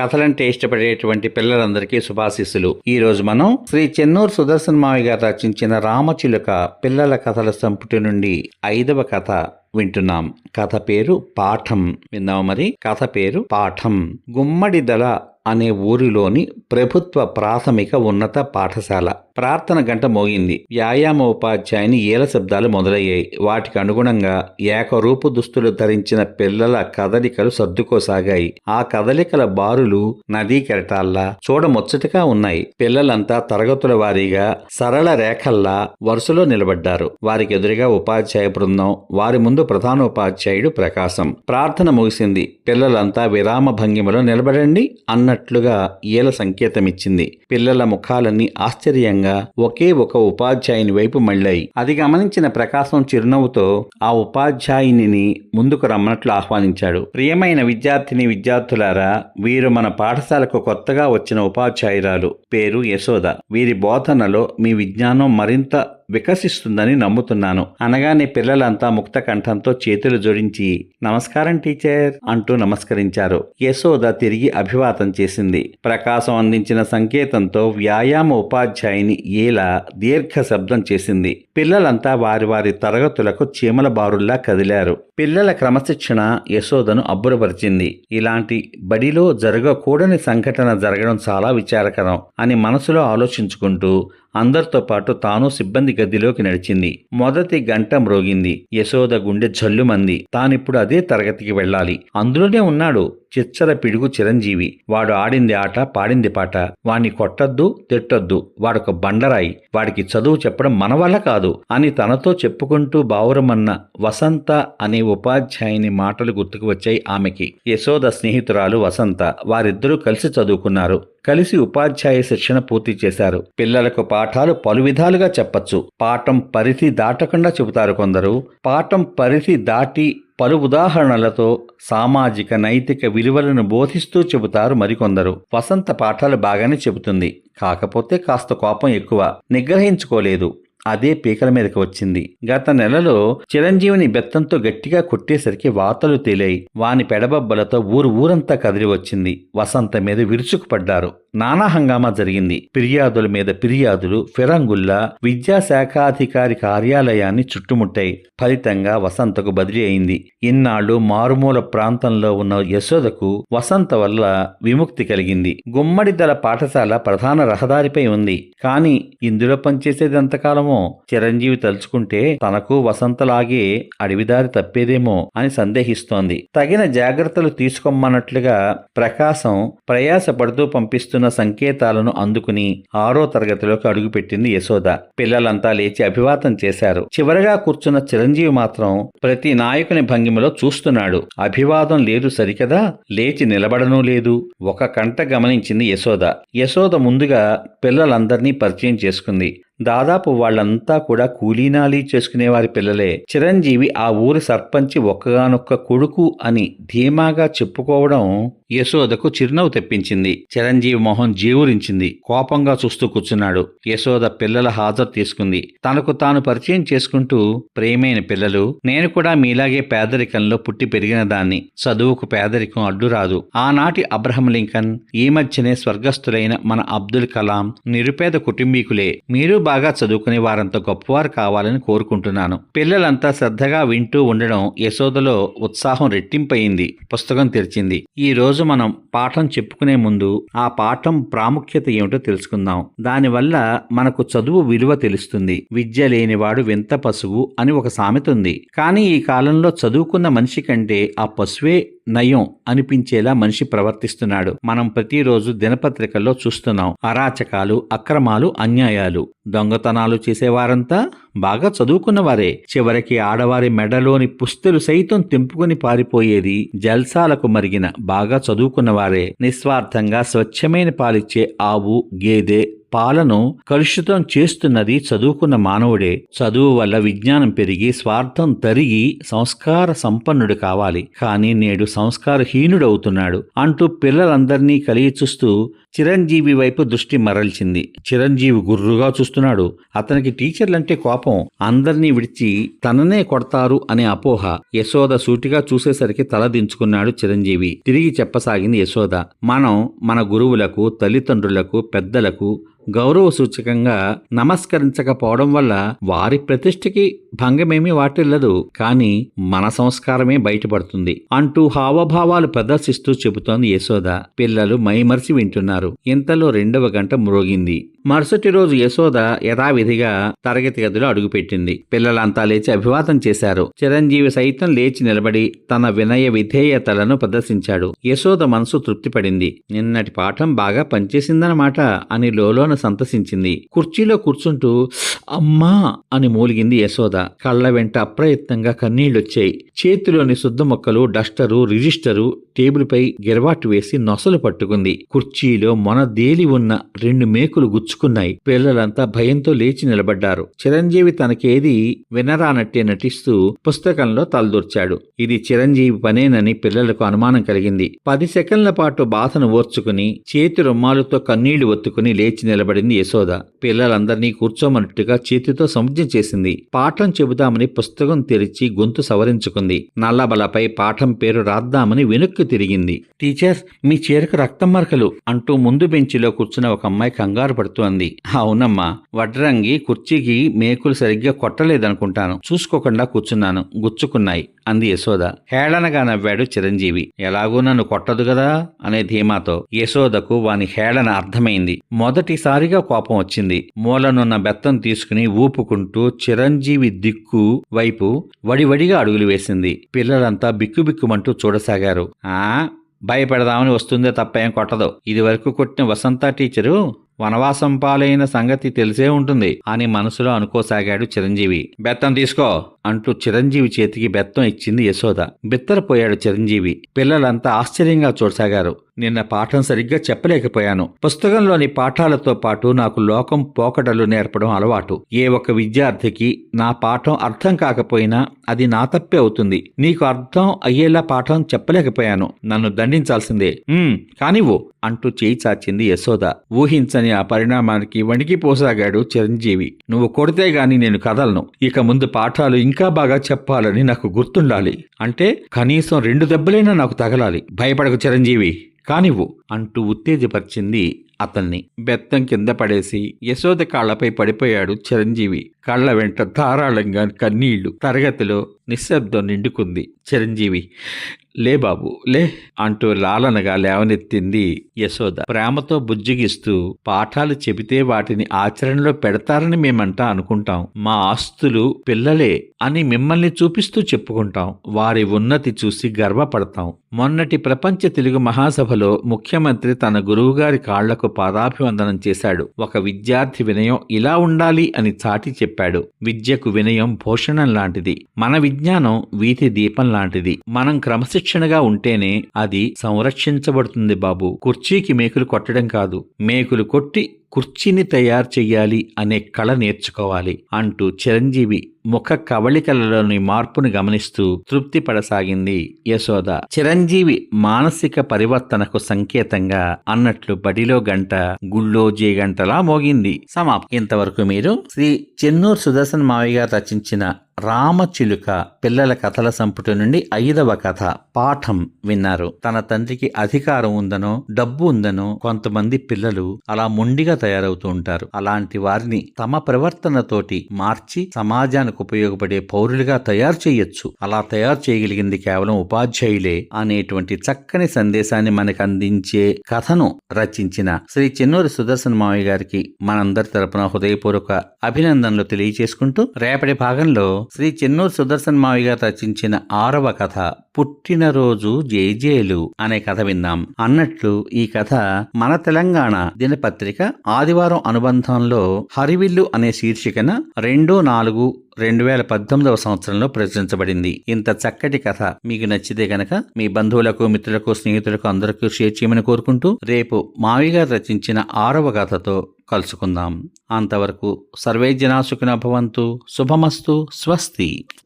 కథలంటే ఇష్టపడేటువంటి పిల్లలందరికీ శుభాశీస్సులు. ఈ రోజు మనం శ్రీ చెన్నూరు సుదర్శన్ మావి గారు రచించిన రామచిలుక పిల్లల కథల సంపుటి నుండి ఐదవ కథ వింటున్నాం. కథ పేరు పాఠం. విన్నాం మరి? కథ పేరు పాఠం. గుమ్మడి దళ అనే ఊరిలోని ప్రభుత్వ ప్రాథమిక ఉన్నత పాఠశాల. ప్రార్థన గంట మోగింది. వ్యాయామ ఉపాధ్యాయుని ఏల శబ్దాలు మొదలయ్యాయి. వాటికి అనుగుణంగా ఏకరూపు దుస్తులు ధరించిన పిల్లల కదలికలు సర్దుకోసాగాయి. ఆ కదలికల బారులు నదీ కెరటాల్లా చూడముచ్చటగా ఉన్నాయి. పిల్లలంతా తరగతుల వారీగా సరళ రేఖల్లా వరుసలో నిలబడ్డారు. వారికి ఎదురుగా ఉపాధ్యాయ బృందం వారి ముందు ప్రధానోపాధ్యాయుడు ప్రకాశం. ప్రార్థన ముగిసింది. పిల్లలంతా విరామ భంగిమలో నిలబడండి అన్న అన్నట్లుగా ఈల సంకేతమిచ్చింది. పిల్లల ముఖాలన్నీ ఆశ్చర్యంగా ఒకే ఒక ఉపాధ్యాయుని వైపు మళ్ళాయి. అది గమనించిన ప్రకాశం చిరునవ్వుతో ఆ ఉపాధ్యాయునిని ముందుకు రమ్మన్నట్లు ఆహ్వానించాడు. ప్రియమైన విద్యార్థిని విద్యార్థులారా వీరు మన పాఠశాలకు కొత్తగా వచ్చిన ఉపాధ్యాయురాలు. పేరు యశోద. వీరి బోధనలో మీ విజ్ఞానం మరింత వికసిస్తుందని నమ్ముతున్నాను. అనగానే పిల్లలంతా ముక్త కంఠంతో చేతులు జోడించి నమస్కారం టీచర్ అంటూ నమస్కరించారు. యశోద తిరిగి అభివాదం చేసింది. ప్రకాశం అందించిన సంకేతంతో వ్యాయామ ఉపాధ్యాయుని ఏలా దీర్ఘ శబ్దం చేసింది. పిల్లలంతా వారి వారి తరగతులకు చీమల బారుల్లా కదిలారు. పిల్లల క్రమశిక్షణ యశోదను అబ్బురపరిచింది. ఇలాంటి బడిలో జరగకూడని సంఘటన జరగడం చాలా విచారకరం అని మనసులో ఆలోచించుకుంటూ అందరితో పాటు తాను సిబ్బంది గదిలోకి నడిచింది. మొదటి గంట మ్రోగింది. యశోద గుండె జల్లుమంది. తానిప్పుడు అదే తరగతికి వెళ్ళాలి. అందులోనే ఉన్నాడు. చిచ్చర పిడుగు చిరంజీవి. వాడు ఆడింది ఆట పాడింది పాట. వాణ్ణి కొట్టద్దు తిట్టొద్దు. వాడొక బండరాయి. వాడికి చదువు చెప్పడం మన వల్ల కాదు. అని తనతో చెప్పుకుంటూ బావురమన్న వసంత అనే ఉపాధ్యాయుని మాటలు గుర్తుకు వచ్చాయి ఆమెకి. యశోద స్నేహితురాలు వసంత వారిద్దరూ కలిసి చదువుకున్నారు. కలిసి ఉపాధ్యాయ శిక్షణ పూర్తి చేశారు. పిల్లలకు పాఠాలు పలు విధాలుగా చెప్పచ్చు. పాఠం పరిధి దాటకుండా చెబుతారు కొందరు. పాఠం పరిధి దాటి పలు ఉదాహరణలతో సామాజిక నైతిక విలువలను బోధిస్తూ చెబుతారు మరికొందరు. వసంత పాఠాలు బాగానే చెబుతుంది. కాకపోతే కాస్త కోపం ఎక్కువ. నిగ్రహించుకోలేదు. అదే పీకల మీదకి వచ్చింది. గత నెలలో చిరంజీవిని బెత్తంతో గట్టిగా కొట్టేసరికి వాతలు తేలాయి. వాని పెడబబ్బలతో ఊరు ఊరంతా కదిలి వచ్చింది. వసంత మీద విరుచుకుపడ్డారు. నానా హంగామా జరిగింది. ఫిర్యాదుల మీద ఫిర్యాదులు ఫిరంగుల్లా విద్యాశాఖాధికారి కార్యాలయాన్ని చుట్టుముట్టాయి. ఫలితంగా వసంతకు బదిలీ అయింది. ఇన్నాళ్ళు మారుమూల ప్రాంతంలో ఉన్న యశోదకు వసంత వల్ల విముక్తి కలిగింది. గుమ్మడిదల పాఠశాల ప్రధాన రహదారిపై ఉంది. కానీ ఇందులో పనిచేసేది ఎంతకాలమో చిరంజీవి తలుచుకుంటే తనకు వసంతలాగే అడవిదారి తప్పేదేమో అని సందేహిస్తోంది. తగిన జాగ్రత్తలు తీసుకోమన్నట్లుగా ప్రకాశం ప్రయాసపడుతూ పంపిస్తున్న సంకేతాలను అందుకుని ఆరో తరగతిలోకి అడుగుపెట్టింది యశోద. పిల్లలంతా లేచి అభివాదం చేశారు. చివరగా కూర్చున్న చిరంజీవి మాత్రం ప్రతి నాయకుని భంగిమలో చూస్తున్నాడు. అభివాదం లేదు సరికదా? లేచి నిలబడనూ లేదు. ఒక కంట గమనించింది యశోద. యశోద ముందుగా పిల్లలందరినీ పరిచయం చేసుకుంది. దాదాపు వాళ్ళంతా కూడా కూలీనాలీ చేసుకునేవారి పిల్లలే. చిరంజీవి ఆ ఊరి సర్పంచి ఒక్కగానొక్క కొడుకు అని ధీమాగా చెప్పుకోవడం యశోదకు చిరునవ్వు తెప్పించింది. చిరంజీవి మొహం జీవురించింది. కోపంగా చూస్తూ కూర్చున్నాడు. యశోద పిల్లల హాజరు తీసుకుంది. తనకు తాను పరిచయం చేసుకుంటూ ప్రేమైన పిల్లలు నేను కూడా మీలాగే పేదరికంలో పుట్టి పెరిగిన దాన్ని. చదువుకు పేదరికం అడ్డురాదు ఆనాటి అబ్రహం లింకన్ ఈ మధ్యనే స్వర్గస్థులైన మన అబ్దుల్ కలాం నిరుపేద కుటుంబీకులే. మీరు బాగా చదువుకునే వారంత గొప్పవారు కావాలని కోరుకుంటున్నాను. పిల్లలంతా శ్రద్ధగా వింటూ ఉండడం యశోదలో ఉత్సాహం రెట్టింపయింది. పుస్తకం తెరిచింది. ఈ రోజు మనం పాఠం చెప్పుకునే ముందు ఆ పాఠం ప్రాముఖ్యత ఏమిటో తెలుసుకుందాం. దానివల్ల మనకు చదువు విలువ తెలుస్తుంది. విద్య లేనివాడు వింత పశువు అని ఒక సామెత ఉంది. కానీ ఈ కాలంలో చదువుకున్న మనిషి కంటే ఆ పశువే నయం అనిపించేలా మనిషి ప్రవర్తిస్తున్నాడు. మనం ప్రతిరోజు దినపత్రికల్లో చూస్తున్నాం అరాచకాలు అక్రమాలు అన్యాయాలు. దొంగతనాలు చేసేవారంతా బాగా చదువుకున్నవారే. చివరికి ఆడవారి మెడలోని పుస్తలు సైతం తెంపుకుని పారిపోయేది జల్సాలకు మరిగిన బాగా చదువుకున్నవారే. నిస్వార్థంగా స్వచ్ఛమైన పాలిచ్చే ఆవు గేదె పాలను కలుషితం చేస్తున్నది చదువుకున్న మానవుడే. చదువు వల్ల విజ్ఞానం పెరిగి స్వార్థం తరిగి సంస్కార సంపన్నుడు కావాలి. కానీ నేడు సంస్కారహీనుడవుతున్నాడు. అంటూ పిల్లలందరినీ కలిగి చూస్తూ చిరంజీవి వైపు దృష్టి మరల్చింది. చిరంజీవి గుర్రుగా చూస్తున్నాడు. అతనికి టీచర్లంటే కోపం. కోపం అందర్నీ విడిచి తననే కొడతారు అనే అపోహ యశోద సూటిగా చూసేసరికి తల దించుకున్నాడు చిరంజీవి. తిరిగి చెప్పసాగింది యశోద. మనం మన గురువులకు తల్లిదండ్రులకు పెద్దలకు గౌరవ సూచకంగా నమస్కరించకపోవడం వల్ల వారి ప్రతిష్టకి భంగమేమీ వాటిల్లదు. కానీ మన సంస్కారమే బయటపడుతుంది అంటూ హావభావాలు ప్రదర్శిస్తూ చెబుతోంది యశోద. పిల్లలు మైమరిచి వింటున్నారు. ఇంతలో రెండవ గంట మ్రోగింది. మరుసటి రోజు యశోద యథావిధిగా తరగతి గదిలో అడుగుపెట్టింది. పిల్లలంతా లేచి అభివాదం చేశారు. చిరంజీవి సైతం లేచి నిలబడి తన వినయ విధేయతలను ప్రదర్శించాడు. యశోద మనసు తృప్తిపడింది. నిన్నటి పాఠం బాగా పనిచేసిందనమాట అని లోలోన సంతసించింది. కుర్చీలో కూర్చుంటూ అమ్మా అని మూలిగింది యశోద. కళ్ళ వెంట అప్రయత్నంగా కన్నీళ్ళొచ్చాయి చేతిలోని శుద్ధ మొక్కలు డస్టరు రిజిస్టరు టేబుల్పై గిరవాటు వేసి నొసలు పట్టుకుంది. కుర్చీలో మొనదేలి ఉన్న రెండు మేకులు గుచ్చుకున్నాయి. పిల్లలంతా భయంతో లేచి నిలబడ్డారు. చిరంజీవి తనకేది వినరానట్టే నటిస్తూ పుస్తకంలో తలదూర్చాడు. ఇది చిరంజీవి పనేనని పిల్లలకు అనుమానం కలిగింది. పది సెకండ్ల పాటు బాధను ఓర్చుకుని చేతి రుమ్మాలతో కన్నీళ్ళు ఒత్తుకుని లేచి నిలబడింది యశోద. పిల్లలందరినీ కూర్చోమన్నట్టుగా చేతితో సముద్రం చేసింది. పాఠం చెబుదామని పుస్తకం తెరిచి గొంతు సవరించుకుంది. నల్లబలపై పాఠం పేరు రాద్దామని వెనుక్కు తిరిగింది. టీచర్ మీ చీరకు రక్తం మరకలు అంటూ ముందు బెంచిలో కూర్చున్న ఒక అమ్మాయి కంగారు పడుతోంది. అవునమ్మా వడ్రంగి కుర్చీకి మేకులు సరిగ్గా కొట్టలేదనుకుంటాను. చూసుకోకుండా కూర్చున్నాను. గుచ్చుకున్నాయి. అంది యశోద. హేళనగా నవ్వాడు చిరంజీవి. ఎలాగూ నన్ను కొట్టదు కదా అనే ధీమాతో. యశోదకు వాని హేళన అర్థమైంది. మొదటిసారిగా కోపం వచ్చింది. మూలనున్న బెత్తం తీసుకుని ఊపుకుంటూ చిరంజీవి దిక్కు వైపు వడివడిగా అడుగులు వేసింది. పిల్లలంతా బిక్కుబిక్కుమంటూ చూడసాగారు. ఆ భయపెడదామని వస్తుందే తప్ప ఏం కొట్టదు. ఇది వరకు కొట్టిన వసంత టీచరు వనవాసం పాలైన సంగతి తెలిసే ఉంటుంది అని మనసులో అనుకోసాగాడు చిరంజీవి. బెత్తం తీసుకో. అంటూ చిరంజీవి చేతికి బెత్తం ఇచ్చింది యశోద. బిత్తరపోయాడు చిరంజీవి. పిల్లలంతా ఆశ్చర్యంగా చూడసాగారు. నిన్న పాఠం సరిగ్గా చెప్పలేకపోయాను. పుస్తకంలోని పాఠాలతో పాటు నాకు లోకం పోకడలు నేర్పడం అలవాటు. ఏ ఒక్క విద్యార్థికి నా పాఠం అర్థం కాకపోయినా అది నా తప్పే అవుతుంది. నీకు అర్థం అయ్యేలా పాఠం చెప్పలేకపోయాను. నన్ను దండించాల్సిందే. కానివ్వు అంటూ చేయి చాచింది యశోద. ఊహించని ఆ పరిణామానికి వణికిపోసాగాడు చిరంజీవి. నువ్వు కొడితే గాని నేను కదలను. ఇక ముందు పాఠాలు ఇంకా బాగా చెప్పాలని నాకు గుర్తుండాలి. అంటే కనీసం రెండు దెబ్బలైనా నాకు తగలాలి. భయపడకు చిరంజీవి. కానివ్వు అంటూ ఉత్తేజపరిచింది అతన్ని. బెత్తం కింద పడేసి యశోద కాళ్ళపై పడిపోయాడు చిరంజీవి. కళ్ళ వెంట ధారాళంగా కన్నీళ్ళు తరగతిలో నిశ్శబ్దం నిండుకుంది. చిరంజీవి లే బాబు లే అంటూ లాలనగా లేవనెత్తింది యశోద. ప్రేమతో బుజ్జిగిస్తూ పాఠాలు చెబితే వాటిని ఆచరణలో పెడతారని మేమంటా అనుకుంటాం. మా ఆస్తులు పిల్లలే అని మిమ్మల్ని చూపిస్తూ చెప్పుకుంటాం. వారి ఉన్నతి చూసి గర్వపడతాం. మొన్నటి ప్రపంచ తెలుగు మహాసభలో ముఖ్యమంత్రి తన గురువుగారి కాళ్ళకు పాదాభివందనం చేశాడు. ఒక విద్యార్థి వినయం ఇలా ఉండాలి అని చాటి చెప్పాడు. విద్యకు వినయం భూషణం లాంటిది. మన విజ్ఞానం వీధి దీపం లాంటిది. మనం క్రమశిక్షణగా ఉంటేనే అది సంరక్షించబడుతుంది బాబు. కుర్చీకి మేకులు కొట్టడం కాదు. మేకులు కొట్టి కుర్చీని తయారు చెయ్యాలి అనే కళ నేర్చుకోవాలి అంటూ చిరంజీవి ముఖ కవళికలలోని మార్పును గమనిస్తూ తృప్తి పడసాగింది యశోద. చిరంజీవి మానసిక పరివర్తనకు సంకేతంగా అన్నట్లు బడిలో గంట గుళ్ళో జే గంటలా మోగింది. సమాప్ ఇంతవరకు మీరు శ్రీ చెన్నూరు సుదర్శన్ మావయ్య గారు రచించిన రామచిలుక పిల్లల కథల సంపుటి నుండి ఐదవ కథ పాఠం విన్నారు. తన తండ్రికి అధికారం ఉందనో డబ్బు ఉందనో కొంతమంది పిల్లలు అలా మొండిగా తయారవుతూ ఉంటారు. అలాంటి వారిని తమ ప్రవర్తనతోటి మార్చి సమాజానికి ఉపయోగపడే పౌరులుగా తయారు చేయొచ్చు. అలా తయారు చేయగలిగింది కేవలం ఉపాధ్యాయులే అనేటువంటి చక్కని సందేశాన్ని మనకు అందించే కథను రచించిన శ్రీ చెన్నూరి సుదర్శన్ మావయ్య గారికి మనందరి తరపున హృదయపూర్వక అభినందనలు తెలియజేసుకుంటూ రేపటి భాగంలో శ్రీ చెన్నూరు సుదర్శన్ మావయ్య గారు రచించిన ఆరవ కథ పుట్టినరోజు జేజేలు అనే కథ విందాం. అన్నట్లు ఈ కథ మన తెలంగాణ దినపత్రిక ఆదివారం అనుబంధంలో హరివిల్లు అనే శీర్షికన రెండు నాలుగు రెండు వేల పద్దెనిమిదవ సంవత్సరంలో ప్రచురించబడింది. ఇంత చక్కటి కథ మీకు నచ్చితే గనక మీ బంధువులకు మిత్రులకు స్నేహితులకు అందరికీ షేర్ చేయమని కోరుకుంటూ రేపు మావి గారు రచించిన ఆరవ కథతో కలుసుకుందాం. అంతవరకు సర్వే జనా భవంతు శుభమస్తు స్వస్తి.